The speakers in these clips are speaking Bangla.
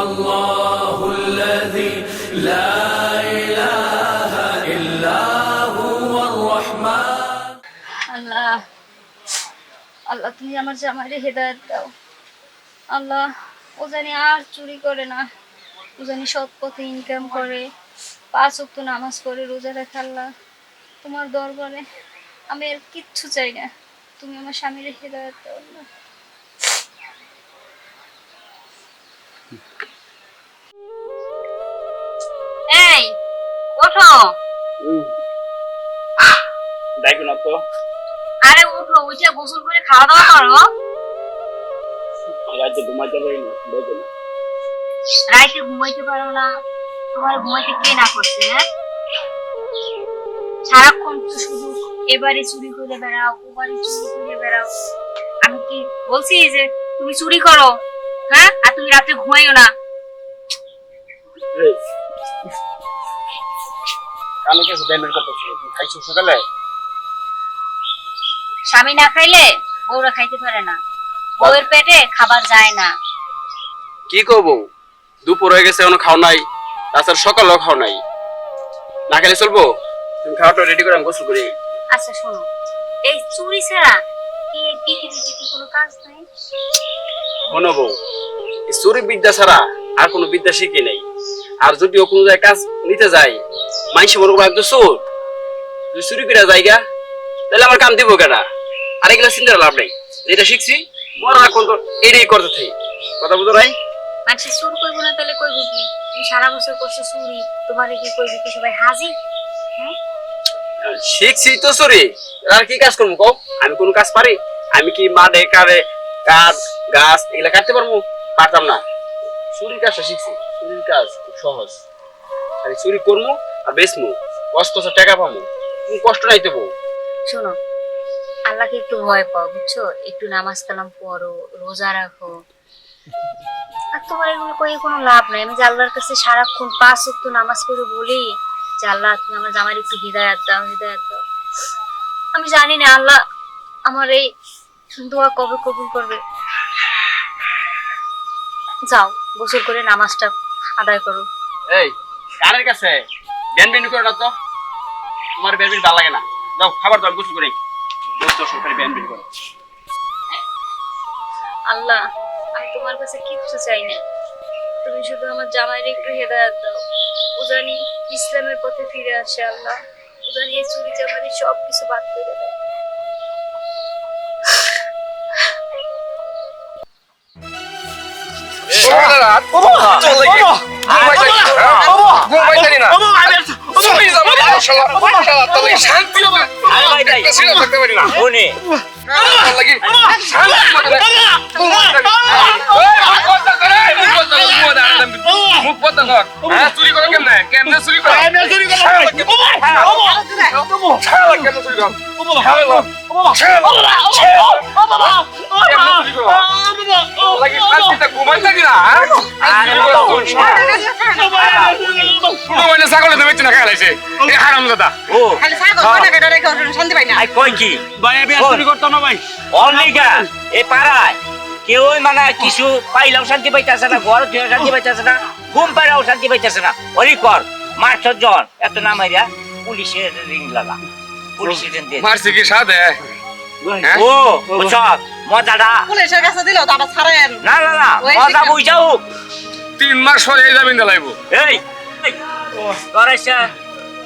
الله الذي لا إله إلا هو الرحمن আল্লাহ আল্লাহ তুমি আমার জামাইরে হেদায়ত দাও আল্লাহ ও জানি আর চুরি করে না ও জানি সৎ পথে ইনকাম করে পাঁচ ওয়াক্ত নামাজ পড়ে রোজা রাখে আল্লাহ তোমার দরবারে আমি আর কিচ্ছু চাই না তুমি আমার স্বামীর হেদায়ত দাও আল্লাহ দেখো না তো। আরে উঠো উঠে গোসল করে খাওয়া দাওয়া করো। রাজ্যে ঘুমাইতে পারি না দেখো না। রাইতে ঘুমাইতে পারো না তোমার ঘুমাইতে কে না করছে হ্যাঁ? সারাক্ষণ তো শুধু এবারে চুরি করে বেড়াও ওবারে চুরি করে বেড়াও। আমি কি বলছি যে তুমি চুরি করো হ্যাঁ? আর তুমি রাতে ঘুমাইও না। কাছে খাইছো সকালে? স্বামী না খাইলে বউরা খাইতে পারে না। বউয়ের পেটে খাবার যায় না। কি করব দুপুর হয়ে গেছে এখনও খাও নাই। তাছাড়া সকালেও খাও নাই। না খেলে চলবো? তুমি খাওয়াটা রেডি করে আমি গোসল করি। আচ্ছা শোনো। এই চুরি ছাড়া কি পৃথিবীতে কি কোনো কাজ নাই? শোনো বউ চুরি বিদ্যা ছাড়া আর কোনো বিদ্যা শিখি নাই। আর যদি ও কোনো জায়গায় কাজ নিতে যায় মাইসে মনে করব একদম চোর যদি চুরি করে জায়গা তাহলে আমার কাম দিব কেনা আর এগুলো চিন্তা লাভ নেই। যেটা শিখছি মরা এখন তো এটাই করতে থাকি। কথা বুঝো নাই? মানুষে চুর করব না তাহলে কইব কি? তুমি সারা বছর করছ চুরি তোমার কি কইবে কি সবাই হাজি? হ্যাঁ? শিখছি তো চুরি। আর কি কাজ করব কও? আমি কোন কাজ পারি? আমি কি মাঠে কারে কাঠ গাছ এগুলা কাটতে পারব? পারতাম না। চুরির কাজটা শিখছি। চুরির কাজ খুব সহজ। খালি চুরি করব আর বেচমু কষ্ট আছে টাকা পাবো কোনো কষ্ট নাই তো বউ? শোনো আল্লাহকে একটু ভয় পাও বুঝছ? একটু নামাজ কালাম পড়ো রোজা রাখো। আর তোমার এগুলো কোনো লাভ নাই। আমি যে আল্লাহর কাছে সারাক্ষণ পাঁচ ওয়াক্ত নামাজ পড়ে বলি যে আল্লাহ তুমি আমার একটু হৃদায়ত দাও হৃদায়ত দাও। আমি জানি না আল্লাহ আমার এই দোয়া কবে কবুল করবে। যাও গোসল করে নামাজটা আদায় করো। এই কারের কাছে? ব্যান ব্যান করে তো। তোমার ব্যান ব্যান ভালো লাগে না। যাও খাবার দাও গোসল করে দোস্ত সরকারি ব্যান ব্যান করে। আল্লাহ আমি তোমার কাছে কিচ্ছু চাই না। তুমি শুধু আমার জামাইয়ের একটু হেদায়াত দাও। ও জানি ইসলামের পথে ফিরে আসে আল্লাহ। ও জানি এই চুরি চামারি সব কিছু বাদ করে দেয় শুনে চুরি করো। কেমনে কেমনে চুরি করো ছাগলে তো বেচে না খাইছে হারাম দাদা। ও। খালি ছাগল কয়টা কেটে রেখে শান্তি পাই না। আই কই কি? ভাই আমি আর চুরি না ভাই। এ পাড়ায়। কেউ মানে কিছু পাইলেও শান্তি পাইতেছে না ঘর ধুয়ে শান্তি পাইতেছে না ঘুম পাড়াও শান্তি পাইতেছে না। ওরি কর মার্চ জন এত নাম হাইরা পুলিশের রিং লাগা। পুলিশের মারছি কি সাথে হ্যাঁ? ও বুঝছ মজাটা। পুলিশের কাছে দিলেও তো আবার ছাড়েন। না না না মজা বুঝাও তিন মাস পরে এই যাবেন দিলাইব। এই এই, তোর এসে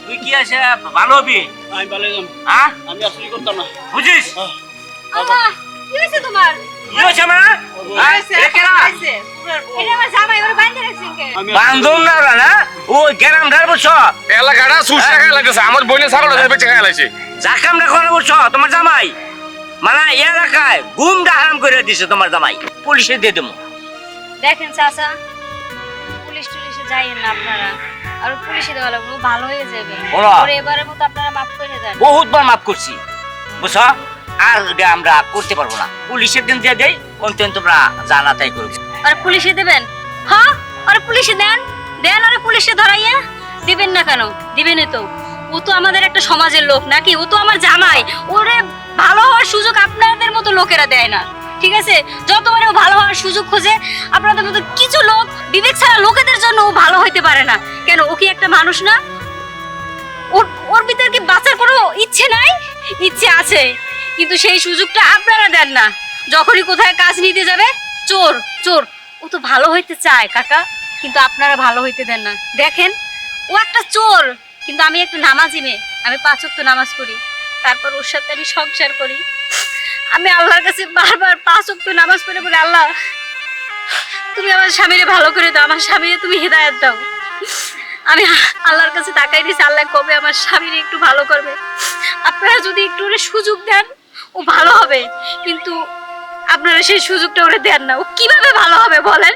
তুই কি আছে? ভালো হবি? আমি ভালো যাম। হ্যাঁ? আমি চুরি করতাম না। বুঝিস? আল্লাহ কি হয়েছে তোমার? কি হয়েছে মা? হ্যাঁ। আমার জামাই ওর বাইন্ধে রাখছেন কে আমি বান্ধব না ওরা না? ও গ্রাম ধার বুঝছ এলাকাটা সুসা খাই লাগতেছে আমার বোনের ছাগল বেচে খাই লাগছে জাকাম রাখো না বুঝছ তোমার জামাই? মানে এলাকায় গুমটা হারাম করে দিছে তোমার জামাই। পুলিশে দিয়ে দেবো। দেখেন চাচা পুলিশ টুলিশে যাইয়েন না আপনারা। আর পুলিশে দেওয়া লাগবে ভালো হয়ে যাবে। ওরা। এবারের মতো আপনারা মাফ করে দেন। বহুতবার মাফ করছি। বুঝছ? আর এটা আমরা করতে পারব না। পুলিশের দিন দিয়ে দেই অন্তত তোমরা জানা তাই করবে আর পুলিশে দেবেন? হ্যাঁ? আর পুলিশে দেন? দেন আর পুলিশে ধরাইয়া। দিবেন না কেন? দিবেন তো। ও তো আমাদের একটা সমাজের লোক নাকি? ও তো আমার জামাই। ওরে ভালো হওয়ার সুযোগ আপনাদের মতো লোকেরা দেয় না, ঠিক আছে? যত মানে ভালো হওয়ার সুযোগ খোঁজে, আপনাদের মতো কিছু লোক, বিবেক ছাড়া লোকেদের জন্য ও ভালো হইতে পারে না। কেন, ও কি একটা মানুষ না? ওর ওর ভিতরে কি বাঁচার কোনো ইচ্ছে নাই? ইচ্ছে আছে, কিন্তু সেই সুযোগটা আপনারা দেন না। যখনই কোথায় কাজ নিতে যাবে, চোর চোর, ও তো ভালো হইতে চায় কাকা, কিন্তু আপনারা ভালো হইতে দেন না। দেখেন, ও একটা চোর, কিন্তু আমি একটা নামাজি মেয়ে, আমি পাঁচ ওয়াক্ত নামাজ পড়ি। তারপর ওর সাথে আমি সংসার করি। আমি আল্লাহর কাছে বারবার পাঁচ ওয়াক্ত নামাজ পড়ে বলে, আল্লাহ, তুমি আমার স্বামীরে ভালো করে দাও, আমার স্বামীরে তুমি হেদায়ত দাও। আমি আল্লাহর কাছে তাকাই দিয়েছি আল্লাহ কবে আমার স্বামীরে একটু ভালো করবে? আপনারা যদি একটু ওরে সুযোগ দেন, ও ভালো হবে, কিন্তু আপনারা সেই সুযোগটা ওরে দেন না। ও কীভাবে ভালো হবে বলেন?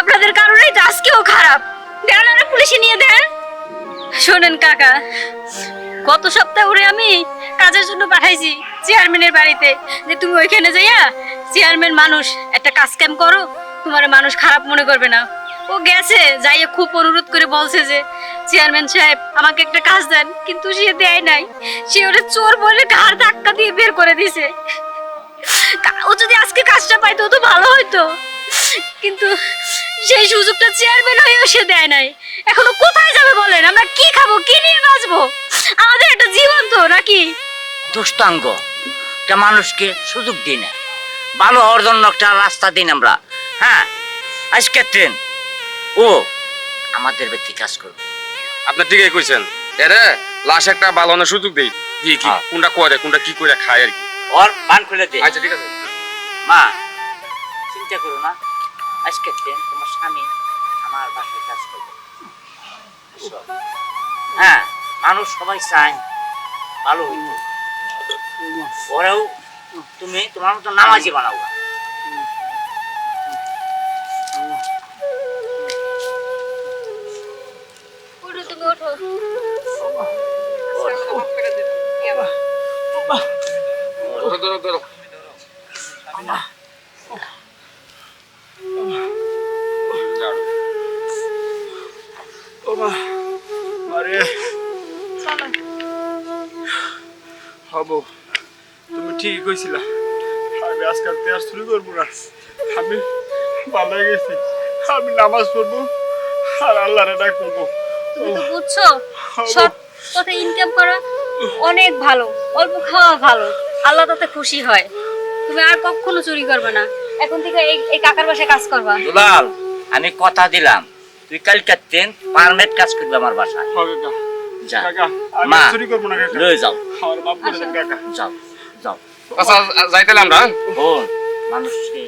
আপনাদের কারণেই তো আজকেও খারাপ। দেন ওরা পুলিশে নিয়ে দেন। শোনেন কাকা গত সপ্তাহে ওরে আমি কাজের জন্য পাঠাইছি চেয়ারম্যানের বাড়িতে যে তুমি ওইখানে যাইয়া চেয়ারম্যান মানুষ একটা কাজ কাম করো, তোমার মানুষ খারাপ মনে করবে না। ও গেছে, যাইয়ে খুব অনুরোধ করে বলছে যে, চেয়ারম্যান সাহেব, আমাকে একটা কাজ দেন। কিন্তু সে দেয় নাই। সে ওরে চোর বলে ঘাড় ধাক্কা দিয়ে বের করে দিছে। ও যদি আজকে কাজটা পাইতো তো ভালো হইতো। কিন্তু সেই সুযোগটা চেয়ারম্যান হয়েও সে দেয় নাই। এখনও কোথায় যাবে বলেন? আমরা কি খাব? কি নিয়ে বাঁচবো আমাদের একটা জীবন তো নাকি? দুষ্টাঙ্গ। একটা মানুষকে সুযোগ দিই না। ভালো হওয়ার জন্য একটা রাস্তা দিন আমরা। হ্যাঁ? আজকে ট্রেন। ও আমাদের ব্যক্তি কাজ করবে আপনি ঠিকই কইছেন। এরে লাশ একটা বালানোর সুযোগ দেই। দিয়ে কি হ্যাঁ। কোনটা করে কোনটা কি করে খায় আর কি। ওর বান খুলে দে। আচ্ছা ঠিক আছে। মা চিন্তা করো না। আজকে ট্রেন তোমার স্বামী আমার বাসায় কাজ করবে। হ্যাঁ মানুষ সবাই চায় ভালো হইতো। ওরাও তুমি তোমার মতো নামাজি ওঠো। ধরো ধরো ধরো। আরে। হব। তুমি ঠিকই কইছিলা। আমি আজকাল তেয়ার শুরু করব না। আমি ভালো গেছি। আমি নামাজ পড়ব আর আল্লাহরে ডাক করব বুঝছ সৎ পথে ইনকাম করা অনেক ভালো অল্প খাওয়া ভালো। আল্লাহ তাতে খুশি হয়। তুমি আর কখনো চুরি করবে না। এখন থেকে এই এই কাকার বাসায় কাজ করবা। দুলাল আমি কথা দিলাম। তুই কালকার ট্রেন পারমেট কাজ করবি আমার বাসায়। যা। মা লয়ে যাও। দেন যাও যাও। আচ্ছা যাইতেলাম হ্যাঁ? বোন মানুষকে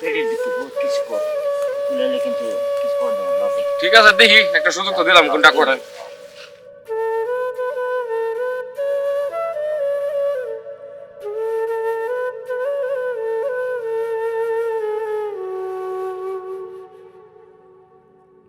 পেটের দিকে বহুত কিছু করে। কিন্তু কিছু করে ঠিক আছে দেখি একটা সুযোগ তো দিলাম কোনটা করে